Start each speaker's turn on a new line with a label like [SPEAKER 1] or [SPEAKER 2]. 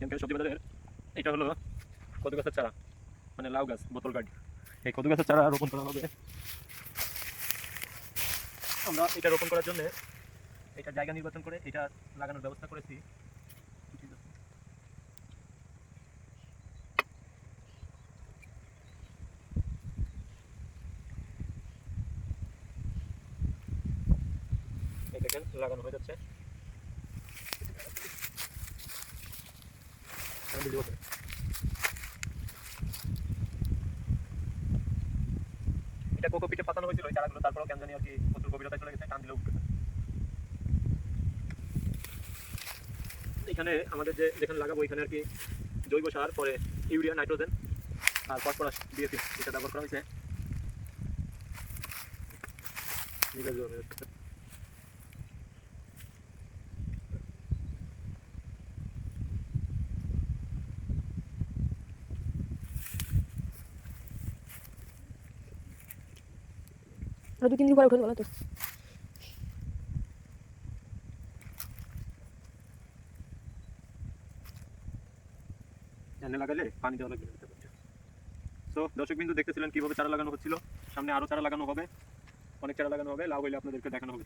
[SPEAKER 1] কেমন সবজি বাজারের, এটা হলো কদু গাছের চারা মানে লাউ গাছ, বোতল গাড়ি। এই কদু গাছের চারা রোপণ করা হবে। আমরা এটা রোপণ করার জন্য এটা জায়গা নির্বাচন করে এটা লাগানোর ব্যবস্থা করেছি। লাগানো হয়ে যাচ্ছে। এটা কোকো পিঠে পাতানো হয়েছিল ওই চারাগুলো তারপরেও কেন জানি আর কি প্রচুর গভীরতায় চলে গেছে, টান দিলে উঠবে এখানে আমাদের যে, যেখানে লাগাবো এখানে আর কি জৈব সার, পরে ইউরিয়া, নাইট্রোজেন আর ফসফরাস ডিএপি এটা ব্যবহার করা হয়েছে নিগার জল হয়ে যাচ্ছে।
[SPEAKER 2] আর দু তিন দিন পরে উঠে বলো তো
[SPEAKER 1] লাগালে পানি দেওয়া লাগবে। দর্শক বিন্দু দেখতেছিলেন কীভাবে চারা লাগানো হচ্ছিল। সামনে আরও চারা লাগানো হবে। অনেক চারা লাগানো হবে। লাভ হইলে আপনাদেরকে দেখানো হবে।